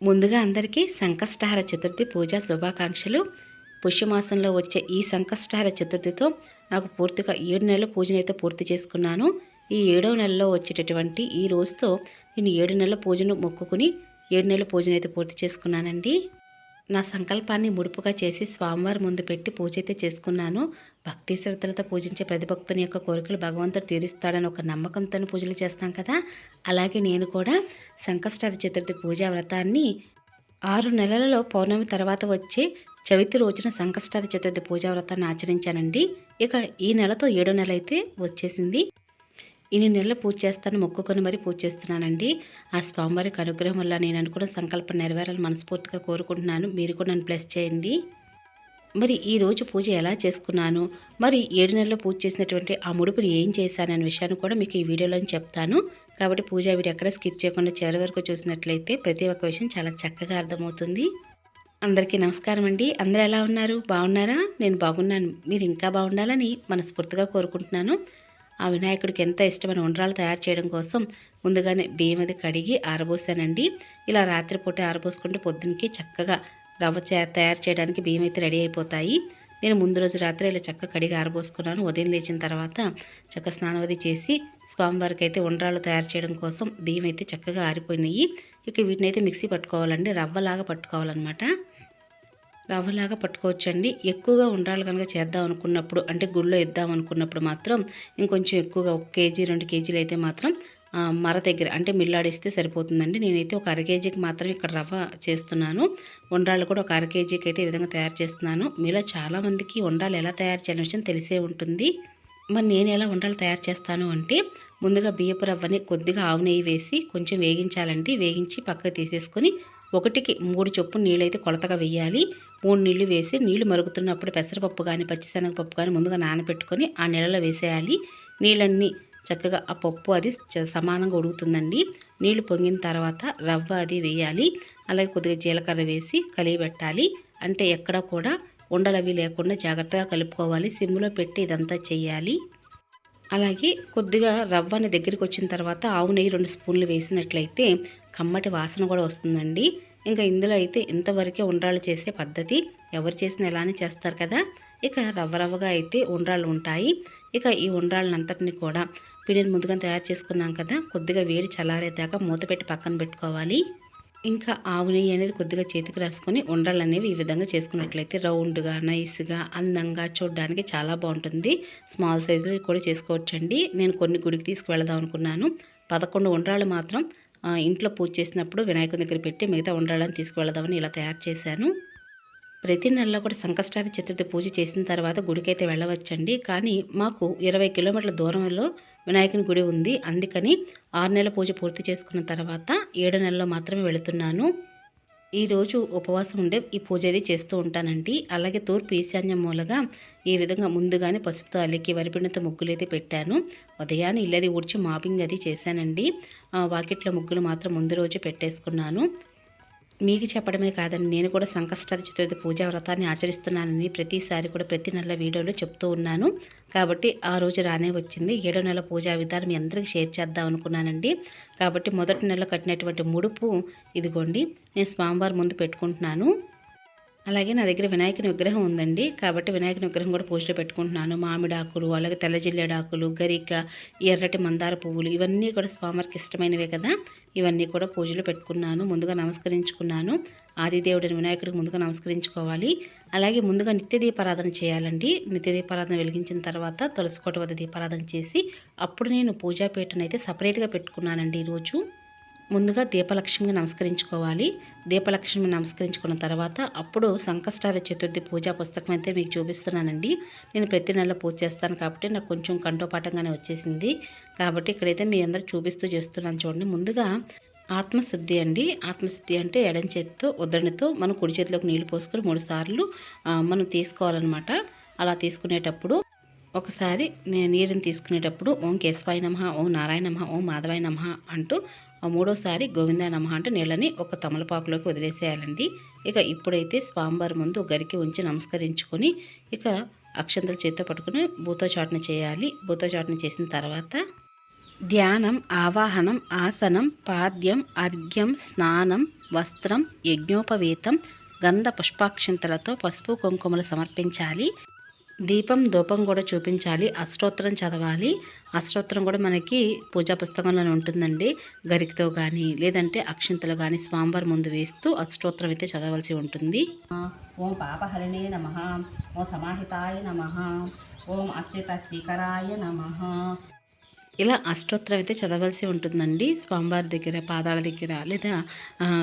ముందుగా అందరికీ సంకష్టహార చతుర్థి పూజా శుభాకాంక్షలు. పుష్యమాసంలో వచ్చే ఈ సంకష్టహార చతుర్థితో నాకు పూర్తిగా ఏడు నెలల పూజనైతే పూర్తి చేసుకున్నాను. ఈ ఏడవ నెలలో వచ్చేటటువంటి ఈ రోజుతో నేను ఏడు నెలల పూజను మొక్కుకుని ఏడు నెలల పూజనైతే పూర్తి చేసుకున్నానండి. నా సంకల్పాన్ని ముడుపుగా చేసి స్వామివారి ముందు పెట్టి పూజ అయితే చేసుకున్నాను. భక్తి శ్రద్ధలతో పూజించే ప్రతి భక్తుని యొక్క కోరికలు భగవంతుడు తీరుస్తాడని ఒక నమ్మకంతో పూజలు చేస్తాం కదా. అలాగే నేను కూడా సంకష్టార చతుర్థి పూజా వ్రతాన్ని ఆరు నెలలలో పౌర్ణమి తర్వాత వచ్చే చవితి రోజున సంకష్టార చతుర్థి పూజా వ్రతాన్ని ఆచరించానండి. ఇక ఈ నెలతో ఏడో నెల అయితే వచ్చేసింది. ఇన్ని నెలలు పూజ చేస్తాను మొక్కుకొని మరీ పూజ చేస్తున్నానండి. ఆ స్వామివారికి అనుగ్రహం వల్ల నేను అనుకున్న సంకల్పం నెరవేరాలని మనస్ఫూర్తిగా కోరుకుంటున్నాను. మీరు కూడా నన్ను బ్లెస్ చేయండి. మరి ఈరోజు పూజ ఎలా చేసుకున్నాను? మరి ఏడు నెలల్లో పూజ చేసినటువంటి ఆ ముడుపుని ఏం చేశాను అనే విషయాన్ని కూడా మీకు ఈ వీడియోలో చెప్తాను. కాబట్టి పూజ వీడియో ఎక్కడ స్కిప్ చేయకుండా చివరి వరకు చూసినట్లయితే ప్రతి ఒక్క విషయం చాలా చక్కగా అర్థమవుతుంది. అందరికీ నమస్కారం అండి. అందరూ ఎలా ఉన్నారు? బాగున్నారా? నేను బాగున్నాను. మీరు ఇంకా బాగుండాలని మనస్ఫూర్తిగా కోరుకుంటున్నాను. ఆ వినాయకుడికి ఎంత ఇష్టమైన ఉండ్రాలు తయారు చేయడం కోసం ముందుగానే బియ్యం అది కడిగి ఆరబోసానండి. ఇలా రాత్రిపూట ఆరబోసుకుంటే పొద్దునకి చక్కగా రవ్వ చే- తయారు చేయడానికి బియ్యం అయితే రెడీ అయిపోతాయి. నేను ముందు రోజు రాత్రి ఇలా చక్కగా కడిగి ఆరబోసుకున్నాను. ఉదయం లేచిన తర్వాత చక్కగా స్నానం అది చేసి స్వామివారికి అయితే ఉండ్రాలు తయారు చేయడం కోసం బియ్యం అయితే చక్కగా ఆరిపోయినాయి. ఇక వీటిని అయితే మిక్సీ పట్టుకోవాలండి. రవ్వలాగా పట్టుకోవాలన్నమాట. రవ్వలాగా పట్టుకోవచ్చండి. ఎక్కువగా ఉండాలి కనుక చేద్దాం అనుకున్నప్పుడు అంటే గుళ్ళో ఇద్దాం అనుకున్నప్పుడు మాత్రం ఇంకొంచెం ఎక్కువగా ఒక కేజీ రెండు కేజీలు అయితే మాత్రం మర దగ్గర అంటే మిల్లాడిస్తే సరిపోతుందండి. నేనైతే ఒక అర కేజీకి మాత్రం ఇక్కడ రవ్వ చేస్తున్నాను. ఉండ్రాళ్ళు కూడా ఒక అర కేజీకి అయితే ఈ విధంగా తయారు చేస్తున్నాను. మీలో చాలామందికి ఉండ్రాలు ఎలా తయారు చేయాలని విషయం తెలిసే ఉంటుంది. మరి నేను ఎలా ఉండ్రాలు తయారు చేస్తాను అంటే ముందుగా బియ్యపు రవ్వని కొద్దిగా ఆవు నెయ్యి వేసి కొంచెం వేగించాలండి. వేగించి పక్కకు తీసేసుకొని ఒకటికి మూడు చొప్పున నీళ్ళైతే కొలతగా వేయాలి. మూడు నీళ్ళు వేసి నీళ్ళు మరుగుతున్నప్పుడు పెసరపప్పు కానీ పచ్చిశనగపప్పు కానీ ముందుగా నానబెట్టుకొని ఆ నీళ్ళలో వేసేయాలి. నీళ్ళన్నీ చక్కగా ఆ పప్పు అది చ- సమానంగా ఉడుకుతుందండి. నీళ్ళు పొంగిన తర్వాత రవ్వ అది వేయాలి. అలాగే కొద్దిగా జీలకర్ర వేసి కలియబెట్టాలి. అంటే ఎక్కడ కూడా ఉండలు అవి లేకుండా జాగ్రత్తగా కలుపుకోవాలి. సిమ్లో పెట్టి ఇదంతా చేయాలి. అలాగే కొద్దిగా రవ్వని దగ్గరికి వచ్చిన తర్వాత ఆవు నెయ్యి రెండు స్పూన్లు వేసినట్లయితే కమ్మటి వాసన కూడా వస్తుందండి. ఇంకా ఇందులో అయితే ఇంతవరకే ఉండ్రాళ్ళు చేసే పద్ధతి ఎవరు చేసినా ఎలానే చేస్తారు కదా. ఇక రవ్వ రవ్వగా అయితే ఉండ్రాళ్ళు ఉంటాయి. ఇక ఈ ఉండ్రాళ్ళనంతటిని కూడా పిండిని ముందుగా తయారు చేసుకున్నాం కదా. కొద్దిగా వేడి చల్లారేదాకా మూత పెట్టి పక్కన పెట్టుకోవాలి. ఇంకా ఆవు నెయ్యి అనేది కొద్దిగా చేతికి రాసుకొని ఉండ్రాళ్ళు అనేవి ఈ విధంగా చేసుకున్నట్లయితే రౌండ్గా నైస్గా అందంగా చూడడానికి చాలా బాగుంటుంది. స్మాల్ సైజులో కూడా చేసుకోవచ్చండి. నేను కొన్ని గుడికి తీసుకువెళదాం అనుకున్నాను. పదకొండు ఉండరాళ్ళు మాత్రం ఇంట్లో పూజ చేసినప్పుడు వినాయకుని దగ్గర పెట్టి మిగతా ఉండ్రాళ్ళని తీసుకువెళదామని ఇలా తయారు చేశాను. ప్రతి నెలలో కూడా సంకష్టారి చతుర్థి పూజ చేసిన తర్వాత గుడికైతే వెళ్ళవచ్చండి. కానీ మాకు ఇరవై కిలోమీటర్ల దూరంలో వినాయకుని గుడి ఉంది. అందుకని ఆరు నెలల పూజ పూర్తి చేసుకున్న తర్వాత ఏడు నెలల్లో మాత్రమే వెళుతున్నాను. ఈరోజు ఉపవాసం ఉండే ఈ పూజ అది చేస్తూ ఉంటానండి. అలాగే తూర్పు ఈశాన్య మూలగా ఈ విధంగా ముందుగానే పసుపుతో అలికి వరిపిండితో ముగ్గులు అయితే పెట్టాను. ఉదయాన్నే ఇల్లది ఊడ్చి మాపింగ్ అది చేశానండి. వాకిట్లో ముగ్గులు మాత్రం ముందు రోజు పెట్టేసుకున్నాను. మీకు చెప్పడమే కాదండి నేను కూడా సంకష్టాది చతుర్థి పూజా వ్రతాన్ని ఆచరిస్తున్నానని ప్రతిసారి కూడా ప్రతి నెల వీడియోలో చెప్తూ ఉన్నాను. కాబట్టి ఆ రోజు రానే వచ్చింది. ఏడో నెల పూజా విధానం మీ అందరికీ షేర్ చేద్దాం అనుకున్నానండి. కాబట్టి మొదటి నెల కట్టినటువంటి ముడుపు ఇదిగోండి. నేను స్వామివారి ముందు పెట్టుకుంటున్నాను. అలాగే నా దగ్గర వినాయకుని విగ్రహం ఉందండి. కాబట్టి వినాయకుని విగ్రహం కూడా పూజలో పెట్టుకుంటున్నాను. మామిడాకులు అలాగే తెల్ల జిల్లేడాకులు గరిక ఎర్రటి మందార పువ్వులు ఇవన్నీ కూడా స్వామివారికి ఇష్టమైనవే కదా. ఇవన్నీ కూడా పూజలో పెట్టుకున్నాను. ముందుగా నమస్కరించుకున్నాను. ఆదిదేవుడిని వినాయకుడికి ముందుగా నమస్కరించుకోవాలి. అలాగే ముందుగా నిత్య దీపారాధన చేయాలండి. నిత్య దీపారాధన వెలిగించిన తర్వాత తులసికోట వద్ద దీపారాధన చేసి అప్పుడు నేను పూజాపీఠనైతే అయితే సపరేట్గా పెట్టుకున్నానండి ఈరోజు. ముందుగా దీపలక్ష్మికి నమస్కరించుకోవాలి. దీపలక్ష్మి నమస్కరించుకున్న తర్వాత అప్పుడు సంకష్టార చతుర్థి పూజా పుస్తకం అయితే మీకు చూపిస్తున్నానండి. నేను ప్రతి నెల పూజ చేస్తాను కాబట్టి నాకు కొంచెం కంఠోపాఠంగానే వచ్చేసింది. కాబట్టి ఇక్కడైతే మీ అందరు చూపిస్తూ చేస్తున్నాను చూడండి. ముందుగా ఆత్మశుద్ధి అండి. ఆత్మశుద్ధి అంటే ఎడం చేతితో ఉద్దరణితో మనం కుడి చేతిలోకి నీళ్ళు పోసుకొని మూడు సార్లు మనం తీసుకోవాలన్నమాట. అలా తీసుకునేటప్పుడు ఒకసారి నేను నీరుని తీసుకునేటప్పుడు ఓం కేశవాయ నమ ఓం నారాయణ నమ ఓం మాధవాయ నమ అంటూ మూడోసారి గోవింద నమహ అంటూ నీళ్ళని ఒక తమలపాకులోకి వదిలేసేయాలండి. ఇక ఇప్పుడైతే స్వామివారి ముందు గరికి ఉంచి నమస్కరించుకొని ఇక అక్షంతలు చేతితో పట్టుకుని భూతోచాటన చేయాలి. భూతోచాటన చేసిన తర్వాత ధ్యానం ఆవాహనం ఆసనం పాద్యం అర్ఘ్యం స్నానం వస్త్రం యజ్ఞోపవేతం గంధ పుష్పాక్షంతలతో పసుపు కుంకుమలు సమర్పించాలి. దీపం ధూపం కూడా చూపించాలి. అష్టోత్తరం చదవాలి. అష్టోత్తరం కూడా మనకి పూజా పుస్తకంలోనే ఉంటుందండి. గరికతో కానీ లేదంటే అక్షంతలు కానీ స్వామివారి ముందు వేస్తూ అష్టోత్తరం అయితే చదవలసి ఉంటుంది. ఓం పాపహరిణే నమ. ఓం సమాహితాయ నమ. ఓం అశ్రిత శ్రీకరాయ నమ. ఇలా అష్టోత్తరం అయితే చదవలసి ఉంటుందండి. స్వామివారి దగ్గర పాదాల దగ్గర లేదా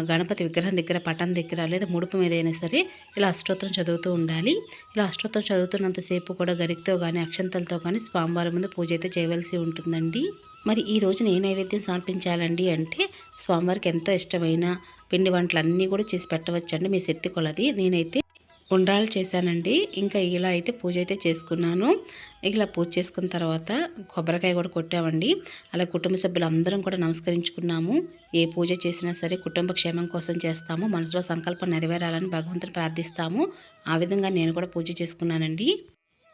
గణపతి విగ్రహం దగ్గర పటం దగ్గర లేదా ముడుపు మీద అయినా సరే ఇలా అష్టోత్తరం చదువుతూ ఉండాలి. ఇలా అష్టోత్తరం చదువుతున్నంతసేపు కూడా గరికతో కానీ అక్షంతలతో కానీ స్వామివారి ముందు పూజ అయితే చేయవలసి ఉంటుందండి. మరి ఈ రోజున ఏ నైవేద్యం సమర్పించాలండి అంటే స్వామివారికి ఎంతో ఇష్టమైన పిండి వంటలు అన్నీ కూడా చేసి పెట్టవచ్చండి. మీ శక్తి కొలది. నేనైతే ఉండ్రాలు చేశానండి. ఇంకా ఇలా అయితే పూజ అయితే చేసుకున్నాను. ఇలా పూజ చేసుకున్న తర్వాత కొబ్బరికాయ కూడా కొట్టామండి. అలా కుటుంబ సభ్యులు అందరం కూడా నమస్కరించుకున్నాము. ఏ పూజ చేసినా సరే కుటుంబ క్షేమం కోసం చేస్తాము. మనసులో సంకల్పం నెరవేరాలని భగవంతుని ప్రార్థిస్తాము. ఆ విధంగా నేను కూడా పూజ చేసుకున్నానండి.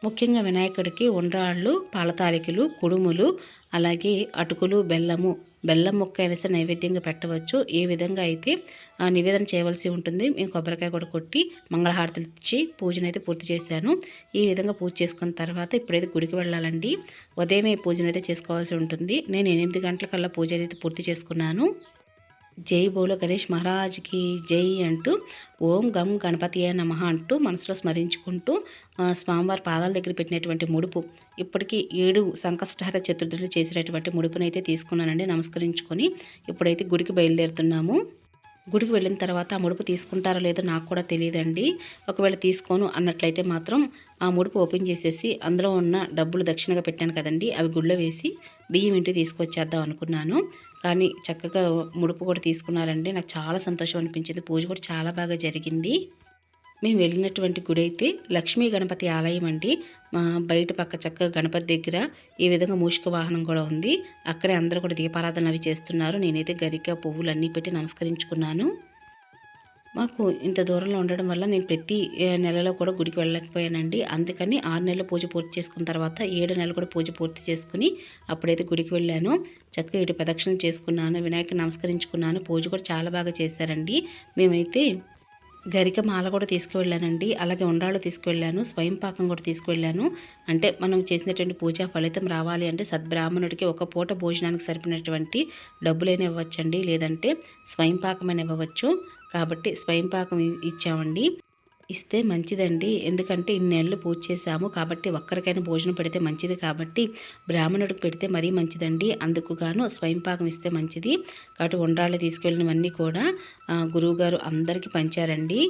ముఖ్యంగా వినాయకుడికి ఉండ్రాళ్ళు పాలతాలికలు కుడుములు అలాగే అటుకులు బెల్లము బెల్లం ముక్క అయినా సరే నైవేద్యంగా పెట్టవచ్చు. ఏ విధంగా అయితే ఆ, నివేదన చేయవలసి ఉంటుంది మేము కొబ్బరికాయ కూడా కొట్టి మంగళహారతులు ఇచ్చి పూజనైతే పూర్తి చేశాను. ఈ విధంగా పూజ చేసుకున్న తర్వాత ఇప్పుడైతే గుడికి వెళ్ళాలండి. ఉదయమే పూజనైతే చేసుకోవాల్సి ఉంటుంది. నేను ఎనిమిది గంటలకల్లా పూజ అయితే పూర్తి చేసుకున్నాను. జై బోలో గణేష్ మహారాజ్కి జై అంటూ ఓం గం గణపతి నమ అంటూ మనసులో స్మరించుకుంటూ స్వామివారి పాదాల దగ్గర పెట్టినటువంటి ముడుపు ఇప్పటికీ ఏడు సంకష్టహర చతుర్థులు చేసినటువంటి ముడుపునైతే తీసుకున్నానండి నమస్కరించుకొని ఇప్పుడైతే గుడికి బయలుదేరుతున్నాము. గుడికి వెళ్ళిన తర్వాత ఆ ముడుపు తీసుకుంటారో లేదో నాకు కూడా తెలియదండి. ఒకవేళ తీసుకోను అన్నట్లయితే మాత్రం ఆ ముడుపు ఓపెన్ చేసేసి అందులో ఉన్న డబ్బులు దక్షిణగా పెట్టాను కదండి అవి గుళ్ళో వేసి బియ్యం ఇంటికి తీసుకొచ్చేద్దాం అనుకున్నాను. కానీ చక్కగా ముడుపు కూడా తీసుకున్నారండి. నాకు చాలా సంతోషం అనిపించింది. పూజ కూడా చాలా బాగా జరిగింది. మేము వెళ్ళినటువంటి గుడి అయితే లక్ష్మీ గణపతి ఆలయం అండి. మా బయట పక్క చక్కగా గణపతి దగ్గర ఈ విధంగా మూషిక వాహనం కూడా ఉంది. అక్కడే అందరూ కూడా దీపారాధన అవి చేస్తున్నారు. నేనైతే గరిక పువ్వులు అన్నీ పెట్టి నమస్కరించుకున్నాను. మాకు ఇంత దూరంలో ఉండడం వల్ల నేను ప్రతి నెలలో కూడా గుడికి వెళ్ళలేకపోయానండి. అందుకని ఆరు నెలలు పూజ పూర్తి చేసుకున్న తర్వాత ఏడు నెలలు కూడా పూజ పూర్తి చేసుకుని అప్పుడైతే గుడికి వెళ్ళాను. చక్కగా ఇటు ప్రదక్షిణ చేసుకున్నాను వినాయకుని నమస్కరించుకున్నాను. పూజ కూడా చాలా బాగా చేశారండి. మేమైతే గరిక మాల కూడా తీసుకువెళ్ళానండి. అలాగే ఉండ్రాళ్ళు తీసుకువెళ్ళాను స్వయం పాకం కూడా తీసుకువెళ్ళాను. అంటే మనం చేసినటువంటి పూజా ఫలితం రావాలి అంటే సద్బ్రాహ్మణుడికి ఒక పూట భోజనానికి సరిపోయినటువంటి డబ్బులైనా ఇవ్వచ్చండి. లేదంటే స్వయం పాకమైన ఇవ్వవచ్చు. కాబట్టి స్వయం పాకం ఇచ్చామండి. ఇస్తే మంచిదండి. ఎందుకంటే ఇన్నేళ్ళు పూజ చేశాము కాబట్టి ఒక్కరికైనా భోజనం పెడితే మంచిది కాబట్టి బ్రాహ్మణుడికి పెడితే మరీ మంచిదండి. అందుకు గాను స్వయం పాకం ఇస్తే మంచిది. కాబట్టి ఉండ్రాళ్ళు తీసుకెళ్ళినవన్నీ కూడా గురువుగారు అందరికీ పంచారండి.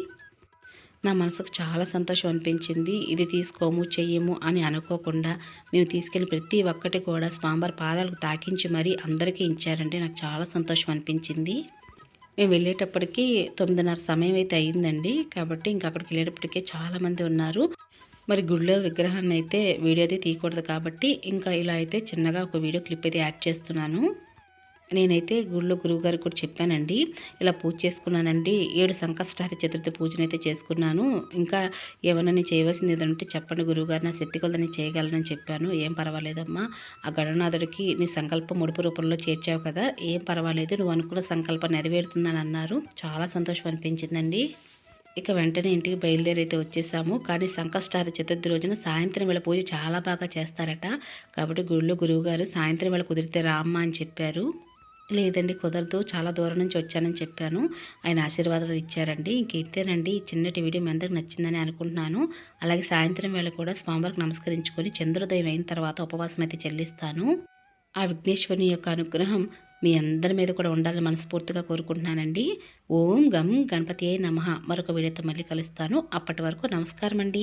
నా మనసుకు చాలా సంతోషం అనిపించింది. ఇది తీసుకోము చెయ్యము అని అనుకోకుండా మేము తీసుకెళ్ళి ప్రతి ఒక్కటి కూడా స్వామివారి పాదాలకు తాకించి మరీ అందరికీ ఇచ్చారంటే నాకు చాలా సంతోషం అనిపించింది. మేము వెళ్ళేటప్పటికి తొమ్మిదిన్నర సమయం అయితే అయ్యిందండి కాబట్టి ఇంకా అక్కడికి వెళ్ళేటప్పటికే చాలామంది ఉన్నారు. మరి గుడిలో విగ్రహాన్ని అయితే వీడియో అయితే తీయకూడదు కాబట్టి ఇంకా ఇలా అయితే చిన్నగా ఒక వీడియో క్లిప్ అయితే యాడ్ చేస్తున్నాను. నేనైతే గుళ్ళో గురువుగారికి కూడా చెప్పానండి ఇలా పూజ చేసుకున్నానండి ఏడు సంకష్టహార చతుర్థి పూజను అయితే చేసుకున్నాను ఇంకా ఏమన్నా నేను చేయవలసింది ఏదైనా ఉంటే చెప్పండి గురువుగారు నా శక్తి కొలదని చేయగలనని చెప్పాను ఏం పర్వాలేదమ్మా ఆ గణనాథుడికి నీ సంకల్పం ముడుపు రూపంలో చేర్చావు కదా ఏం పర్వాలేదు నువ్వు అనుకున్న సంకల్పం నెరవేరుతుందని అన్నారు చాలా సంతోషం అనిపించిందండి. ఇక వెంటనే ఇంటికి బయలుదేరి అయితే వచ్చేసాము కానీ సంకష్టార చతుర్థి రోజున సాయంత్రం వేళ పూజ చాలా బాగా చేస్తారట కాబట్టి గుడిలో గురువుగారు సాయంత్రం వేళ కుదిరితే రామ్మా అని చెప్పారు. లేదండి కుదరదు. చాలా దూరం నుంచి వచ్చానని చెప్పాను. ఆయన ఆశీర్వాదం ఇచ్చారండి. ఇంక ఇంతేనండి. ఈ చిన్నటి వీడియో మీ అందరికి నచ్చిందని అనుకుంటున్నాను. అలాగే సాయంత్రం వేళ కూడా స్వామివారికి నమస్కరించుకొని చంద్రోదయం అయిన తర్వాత ఉపవాసం అయితే చెల్లిస్తాను. ఆ విఘ్నేశ్వరుని యొక్క అనుగ్రహం మీ అందరి మీద కూడా ఉండాలని మనస్ఫూర్తిగా కోరుకుంటున్నానండి. ఓం గం గణపతి నమః. మరొక వీడియోతో మళ్ళీ కలుస్తాను. అప్పటి వరకు నమస్కారం అండి